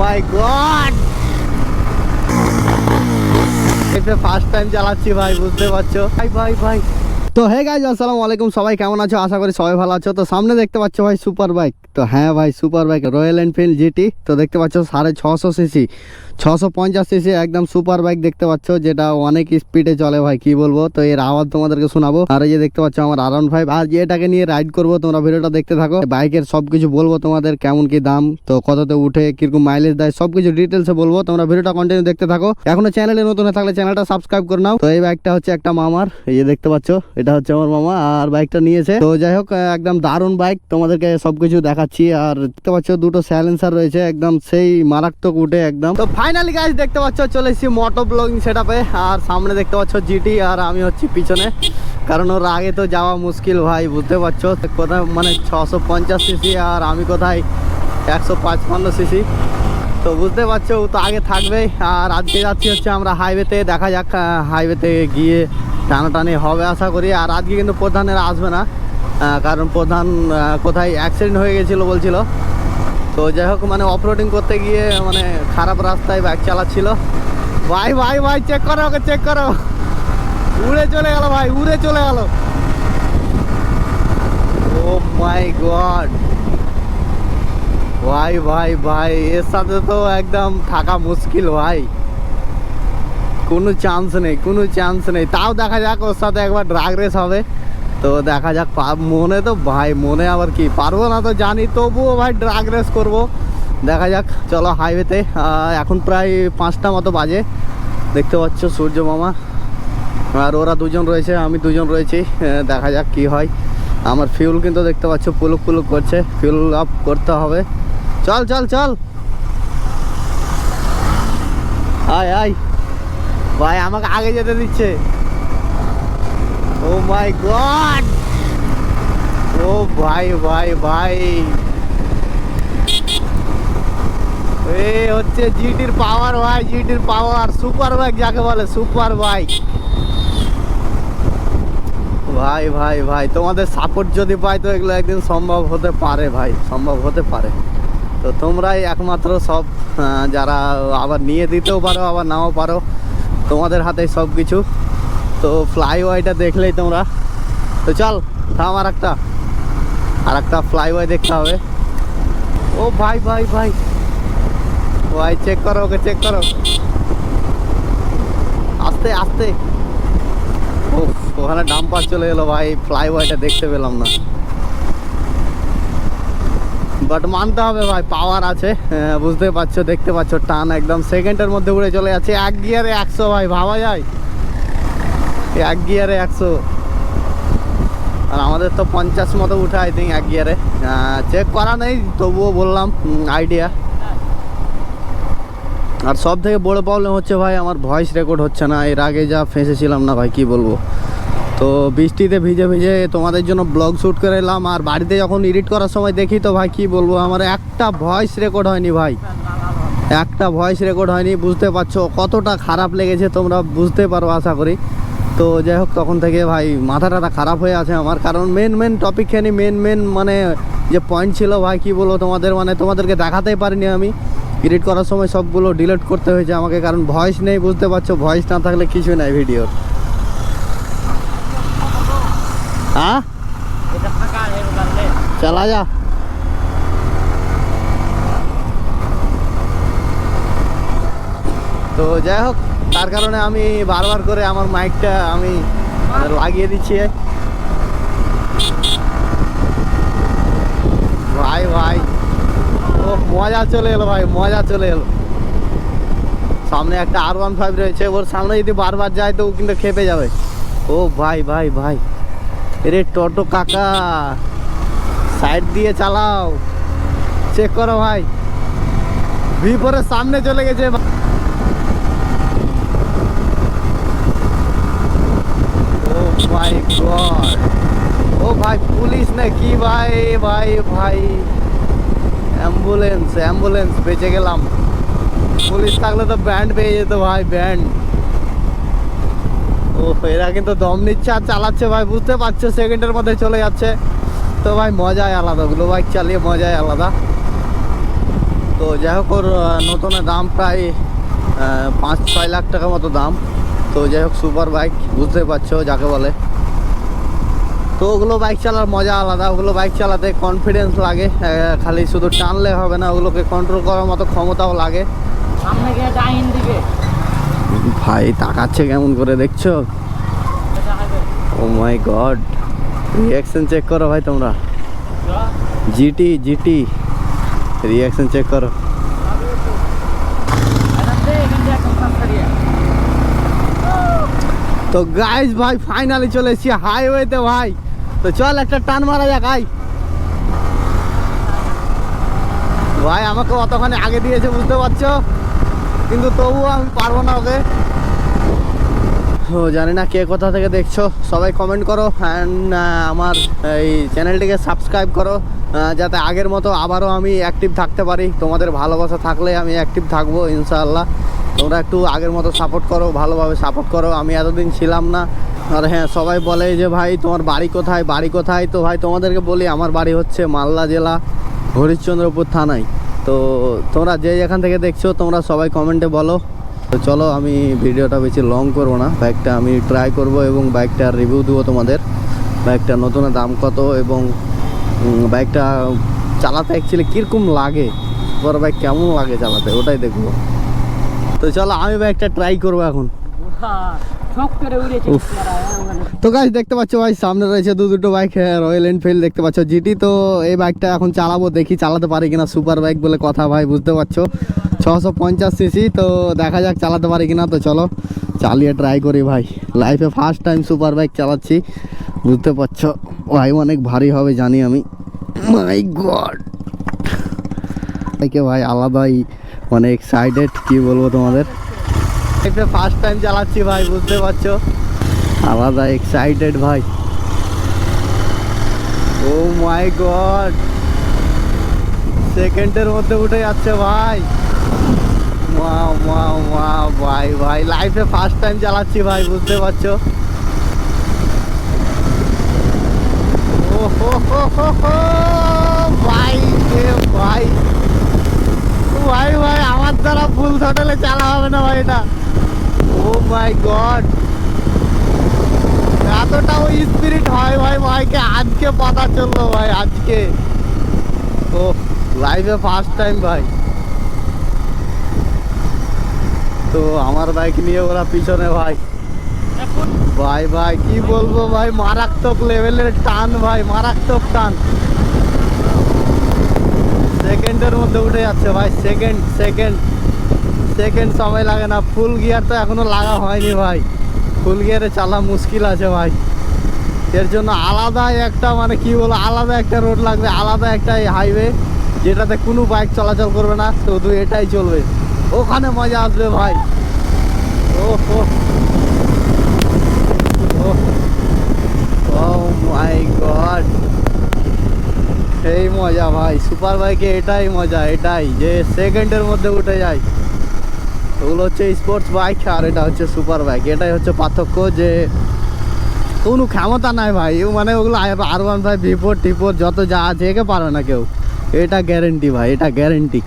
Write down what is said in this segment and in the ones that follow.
মাই god এটা first time চালাচ্ছি ভাই বুঝতে পারছ? ভাই ভাই ভাই তো হে গাইজ আসসালামু আলাইকুম। সবাই কেমন আছো? আশা করি সবাই ভালো আছো। তো সামনে দেখতে পাচ্ছ ভাই সুপার বাইক তো হ্যাঁ ভাই super bike Royal Enfield GT তো দেখতে পাচ্ছ সাড়ে ছশো সিসি ছশো পঞ্চাশ সিসি একদম সুপার বাইক দেখতে পাচ্ছ, যেটা অনেক স্পিডে চলে ভাই, কি বলব? তো এর আওয়াজ তোমাদেরকে শোনাবো। আর এই যে দেখতে পাচ্ছ আমার আরাউন্ড ফাইভ আর এটাকে নিয়ে রাইড করব, তোমরা ভিডিওটা দেখতে থাকো। বাইকের সবকিছু বলব তোমাদের, কেমন কি দাম, তো কততে উঠে, কীরকম মাইলেজ দেয় সব সবকিছু ডিটেলসে বলব। তোমরা ভিডিওটা কন্টিনিউ দেখতে থাকো। এখনও চ্যানেলে নতুন হয়ে থাকলে চ্যানেলটা সাবস্ক্রাইব করে নাও। তো এই বাইকটা হচ্ছে একটা মামার, এই যে দেখতে পাচ্ছ, এটা হচ্ছে আমার মামা আর বাইকটা নিয়েছে। তো যাই হোক একদম দারুণ বাইক তোমাদেরকে সবকিছু দেখাচ্ছি আর দেখতে পাচ্ছ দুটো স্যালেন্সার রয়েছে, একদম সেই মারাত্মক উঠে একদম। তো ফাইনালি গাছ দেখতে পাচ্ছ চলে এসেছি মোটো ব্লগিং সেটআপে আর সামনে দেখতে পাচ্ছ জিটি আর আমি হচ্ছি পিছনে। কারণ ওর আগে তো যাওয়া মুশকিল ভাই, বুঝতে পারছ? কোথায় মানে ছশো পঞ্চাশ সিসি আর আমি কোথায় একশো পাঁচপান্ন সিসি তো বুঝতে পারছ ও তো আগে থাকবেই। আর আজকে যাচ্ছি হচ্ছে আমরা হাইওয়েতে দেখা যাক হাইওয়েতে গিয়ে টানাটানি হবে আশা করি। আর আজকে কিন্তু প্রধানের আসবে না কারণ প্রধান কোথায় অ্যাক্সিডেন্ট হয়ে গেছিল বলছিল। তো যাই হোক মানে অফরোডিং করতে গিয়ে মানে খারাপ রাস্তায় বাইক চালাচ্ছিল। ভাই ভাই ভাই চেক করো ওকে চেক করো। উড়ে চলে গেল ভাই, উড়ে চলে গেল। ও মাই গড ভাই ভাই ভাই, এর সাথে তো একদম থাকা মুশকিল ভাই। কোনো চান্স নেই, কোনো চান্স নেই। তাও দেখা যাক ওর সাথে একবার ড্রাগ রেস হবে। তো দেখা যাক মনে তো ভাই, মনে আবার কি? পারব না তো জানি, তবুও ভাই ড্রাগ রেস করব। দেখা যাক, চলো হাইওয়েতে এখন প্রায় পাঁচটা মতো বাজে। দেখতে পাচ্ছ সূর্য মামা। আর ওরা দুজন রয়েছে, আমি দুজন রয়েছি। দেখা যাক কি হয়। আমার ফিউল কিন্তু দেখতে পাচ্ছ, পুলুক পুলুক করছে। ফিউল আপ করতে হবে। চল চল চল। আয় আয়। ভাই, আমাকে আগে যেতে দিচ্ছে। ও মাই গড ও ভাই ভাই ভাই। এ হচ্ছে জিটির পাওয়ার ভাই, জিটির পাওয়ার সুপার বাইক যাকে বলে সুপার বাইক ভাই ভাই ভাই, তোমাদের সাপোর্ট যদি পাই তো এগুলো একদিন সম্ভব হতে পারে ভাই, সম্ভব হতে পারে। তো তোমরাই একমাত্র সব যারা আবার নিয়ে দিতেও পারো, আবার নাও পারো। তোমাদের হাতে সব কিছু। তো ফ্লাইওয়েটা দেখলেই তোমরা। তো চল, থাম আর একটা। আর একটা ফ্লাইওয়ে দেখতে হবে। ও ভাই ভাই ভাই। ভাই চেক করো ওকে চেক করো। আস্তে আস্তে। ও ওখানে ডাম্পার চলে গেলো ভাই ফ্লাইওয়েটা দেখতে পেলাম না। বাট মানতে হবে ভাই পাওয়ার আছে। আহ, বুঝতে পারছ দেখতে পাচ্ছ টান একদম সেকেন্ডের মধ্যে উড়ে চলে যাচ্ছে। এক গিয়ারে একশো ভাই ভাবা যায়? এক গিয়ারে একশো। আর আমাদের তো পঞ্চাশ মতো উঠে আই থিঙ্ক এক গিয়ারে। চেক করা নেই তবুও বললাম আইডিয়া আর সব থেকে বড় প্রবলেম হচ্ছে ভাই আমার ভয়েস রেকর্ড হচ্ছে না। এর আগে যা ফেঁসেছিলাম না ভাই কি বলব? তো বৃষ্টিতে ভিজে ভিজে তোমাদের জন্য ব্লগ শ্যুট করে এলাম। আর বাড়িতে যখন এডিট করার সময় দেখি তো ভাই, কি বলব, আমার একটা ভয়েস রেকর্ড হয়নি ভাই। একটা ভয়েস রেকর্ড হয়নি, বুঝতে পারছ, কতটা খারাপ লেগেছে তোমরা বুঝতে পারো, আশা করি। তো যাই হোক, তখন থেকে ভাই মাথা টাথা খারাপ হয়ে আছে আমার। কারণ মেন মেন টপিক খানি মেন মেন মানে যে পয়েন্ট ছিল ভাই, কি বলব তোমাদের মানে তোমাদেরকে দেখাতেই পারিনি আমি। এডিট করার সময় সবগুলো ডিলিট করতে হয়েছে আমাকে, কারণ ভয়েস নেই, বুঝতে পারছ ভয়েস না থাকলে কিছুই নাই ভিডিওর হ্যাঁ चला जा তো যাই হোক তার কারণে আমি বারবার করে আমার মাইকটা আমি লাগিয়ে দিচ্ছি ভাই ভাই ও মজা চলে এলো ভাই মজা চলে এলো সামনে একটা আর ওয়ান ফাইভ রয়েছে ওর সামনে যদি বারবার যায় তো ও কিন্তু খেপে যাবে ও ভাই ভাই ভাই এরে টোটো কাকা সাইড দিয়ে চালাও। চেক করো ভাই। ভি পরে সামনে চলে গেছে। ও মাই গড ও ভাই, পুলিশ না কি ভাই ভাই ভাই। অ্যাম্বুলেন্স অ্যাম্বুলেন্স বেঁচে গেলাম। পুলিশ থাকলে তো ব্যান্ড পেয়ে যেত ভাই ব্যান্ড এরা কিন্তু দম নিচ্ছে আর চালাচ্ছে ভাই বুঝতে পারছ সেকেন্ডের মধ্যে চলে যাচ্ছে। তো ভাই মজাই আলাদা ওগুলো বাইক চালিয়ে মজাই আলাদা। তো যাই হোক ওর আহ, নতুনের দাম প্রায় পাঁচ ছয় লাখ টাকা মতো দাম। তো যাই হোক সুপার বাইক বুঝতে পারছ যাকে বলে। তো ওগুলো বাইক চালার মজা আলাদা ওগুলো বাইক চালাতে কনফিডেন্স লাগে খালি শুধু টানলে হবে না ওগুলোকে কন্ট্রোল করার মতো ক্ষমতাও লাগে। সামনে গিয়ে ডাইন দিকে। ভাই তাকাচ্ছে কেমন করে দেখছ? Oh my god reaction check করো ভাই তোমরা। জিটি জিটি রিয়াকশন চেক করো। তো গাইস ভাই ফাইনালি চলে এসেছি হাইওয়েতে ভাই। তো চল একটা টান মারা যাক, আই। ভাই, আমাকে অতখানি আগে দিয়েছে, বুঝতে পারছ? কিন্তু তবুও আমি পারব না ওকে। জানি না কে কোথা থেকে দেখছ। সবাই কমেন্ট করো অ্যান্ড আমার এই চ্যানেলটিকে সাবস্ক্রাইব করো যাতে আগের মতো আবারও আমি অ্যাক্টিভ থাকতে পারি। তোমাদের ভালোবাসা থাকলে আমি অ্যাক্টিভ থাকব, ইনশাআল্লাহ। তোমরা একটু আগের মতো সাপোর্ট করো, ভালোভাবে সাপোর্ট করো। আমি এতদিন ছিলাম না। আর হ্যাঁ সবাই বলে যে, ভাই, তোমার বাড়ি কোথায়? বাড়ি কোথায়? তো ভাই, তোমাদেরকে বলি, আমার বাড়ি হচ্ছে মালদা জেলা, হরিশ্চন্দ্রপুর থানায়। তো তোমরা যে যেখান থেকে দেখছ, তোমরা সবাই কমেন্টে বলো। তো চলো, আমি ভিডিওটা বেশি লং করব না। বাইকটা আমি ট্রাই করব এবং বাইকটার রিভিউ দেবো তোমাদের। বাইকটা নতুন দাম কত এবং বাইকটা চালাতে অ্যাকচুয়ালি কীরকম লাগে? বড় বাইক কেমন লাগে চালাতে? ওটাই দেখব। তো চলো, আমি বাইকটা ট্রাই করব এখন। তো গাছ দেখতে পাচ্ছ ভাই সামনে রয়েছে দু দুটো বাইক রয়্যাল এনফিল্ড দেখতে পাচ্ছ। জিটি তো এই বাইকটা এখন চালাবো দেখি চালাতে পারি কিনা সুপার বাইক বলে কথা ভাই বুঝতে পারছ? ছশো পঞ্চাশ সিসি তো দেখা যাক চালাতে পারি কিনা তো চলো চালিয়ে ট্রাই করি ভাই। লাইফে ফার্স্ট টাইম সুপার বাইক চালাচ্ছি বুঝতে পারছ? ভাই অনেক ভারী হবে জানি আমি। মাই গড ভাই আলাদাই মানে এক্সাইটেড কী বলব তোমাদের? লাইফে ফার্স্ট টাইম চালাচ্ছি ভাই বুঝতে পারছ? আলাদা এক্সাইটেড ভাই। ও মাই গড সেকেন্ডের মধ্যে উঠে যাচ্ছে ভাই। মা ভাই ভাই লাইফে ফার্স্ট টাইম চালাচ্ছি ভাই বুঝতে পারছ? হো, ভাই ভাই। ভাই ভাই আমার দ্বারা ফুল থটলে চালা হবে না ভাই এটা। ও মাই গড এতটাও স্পিরিট হয় ভাই ভাইকে আজকে পাতা চলল ভাই আজকে। ও লাইফে ফার্স্ট টাইম ভাই। তো আমার বাইক নিয়ে ওরা পিছনে ভাই। ভাই ভাই কি বলব ভাই মারাত্মক লেভেলের টান ভাই মারাত্মক টান। সেকেন্ডের মধ্যে উঠে যাচ্ছে ভাই সেকেন্ড সেকেন্ড সেকেন্ড সময় লাগে না। ফুল গিয়ার তো এখনও লাগা হয়নি ভাই। ফুল গিয়ারে চালা মুশকিল আছে ভাই। এর জন্য আলাদা একটা মানে কি বলব, আলাদা একটা রোড লাগবে, আলাদা একটা হাইওয়ে যেটাতে কোনো বাইক চলাচল করবে না, শুধু এটাই চলবে। ওখানে মজা আসবে ভাই। ও মাই গড এই মজা ভাই সুপার বাইকে এটাই মজা, এটাই। যে সেকেন্ডের মধ্যে উঠে যায়। ওগুলো হচ্ছে স্পোর্টস বাইক আর এটা হচ্ছে সুপার বাইক এটাই হচ্ছে পার্থক্য যে কোনো ক্ষমতা নাই ভাই। মানে ওগুলো আর ওয়ান ফাইভ ভিফোর টিফোর যত যা আছে, একে পারে না কেউ। এটা গ্যারেন্টি ভাই, এটা গ্যারেন্টি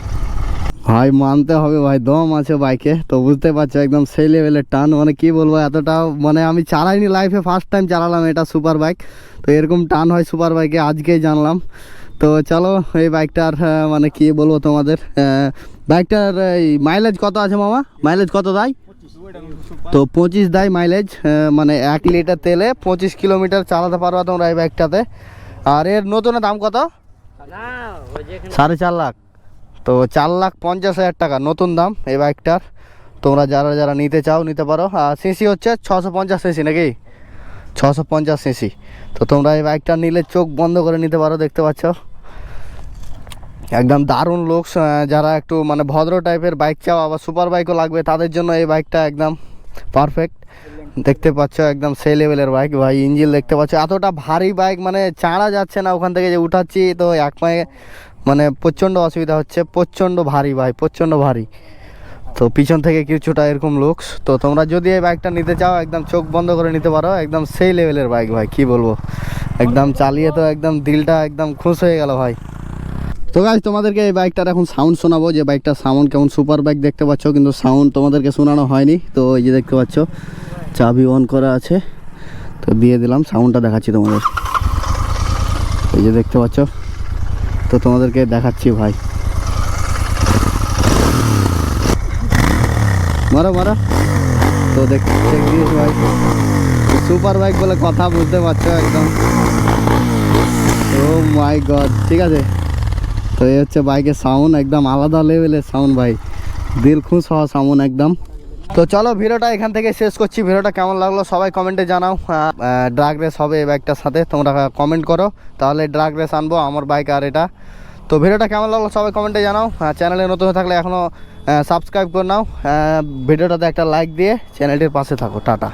ভাই, মানতে হবে ভাই, দম আছে বাইকে তো বুঝতে পারছ, একদম সেই লেভেলের টান। মানে কি বলব, এতটা মানে আমি চালাইনি লাইফে ফার্স্ট টাইম চালালাম এটা সুপার বাইক তো এরকম টান হয় সুপার বাইকে আজকেই জানলাম। তো চলো, এই বাইকটার মানে কি বলব তোমাদের বাইকটার এই মাইলেজ কত আছে মামা? মাইলেজ কত দেয় তো পঁচিশ দেয় মাইলেজ মানে এক লিটার তেলে পঁচিশ কিলোমিটার চালাতে পারবা তোমরা এই বাইকটাতে আর এর নতুন দাম কত? সাড়ে চার লাখ। তো চার লাখ পঞ্চাশ হাজার টাকা নতুন দাম এই বাইকটার তোমরা যারা যারা নিতে চাও, নিতে পারো। আর সিসি হচ্ছে ছশো পঞ্চাশ সিসি নাকি? ছশো পঞ্চাশ সিসি তো তোমরা এই বাইকটা নিলে চোখ বন্ধ করে নিতে পারো, দেখতে পাচ্ছ? একদম দারুণ লোক যারা একটু মানে ভদ্র টাইপের বাইক চাও আবার সুপার বাইকও লাগবে, তাদের জন্য এই বাইকটা একদম পারফেক্ট দেখতে পাচ্ছ একদম সেই লেভেলের বাইক ভাই ইঞ্জিন দেখতে পাচ্ছ। এতটা ভারী বাইক মানে চাড়া যাচ্ছে না ওখান থেকে যে উঠাচ্ছি, তো এক পায়ে মানে প্রচণ্ড অসুবিধা হচ্ছে, প্রচণ্ড ভারী ভাই, প্রচণ্ড ভারী। তো পিছন থেকে কিছুটা এরকম লুকস তো তোমরা যদি এই বাইকটা নিতে চাও, একদম চোখ বন্ধ করে নিতে পারো, একদম সেই লেভেলের বাইক ভাই, কি বলব? একদম চালিয়ে তো একদম দিলটা একদম খুশ হয়ে গেল, ভাই। তো গাইজ তোমাদেরকে এই বাইকটার এখন সাউন্ড শোনাবো। যে বাইকটার সাউন্ড কেমন সুপার বাইক দেখতে পাচ্ছ, কিন্তু সাউন্ড তোমাদেরকে শোনানো হয়নি। তো এই যে দেখতে পাচ্ছ, চাবি অন করা আছে। তো দিয়ে দিলাম সাউন্ডটা দেখাচ্ছি তোমাদের। এই যে দেখতে পাচ্ছ, তো তোমাদেরকে দেখাচ্ছি ভাই। মারো মারো। তো দেখ চেক ভাই। সুপার বাইক বলে কথা বুঝতে পারছ একদম। ও মাই গড ঠিক আছে? তো এই হচ্ছে বাইকের সাউন্ড একদম আলাদা লেভেলের সাউন্ড ভাই। দিল খুশ হওয়া সাউন্ড একদম। তো চলো ভিডিওটা এখান থেকে শেষ করছি। ভিডিওটা কেমন লাগল সবাই কমেন্টে জানাও। ড্রাগ রেস হবে এই বাইকটার সাথে। তোমরা কমেন্ট করো। তাহলে ড্রাগ রেস আনব, আমার বাইক আর এটা। তো ভিডিওটা কেমন লাগল সবাই কমেন্টে জানাও। চ্যানেলে নতুন থাকলে এখনও সাবস্ক্রাইব করে নাও। ভিডিওটাতে একটা লাইক দিয়ে চ্যানেলটির পাশে থাকো। টাটা।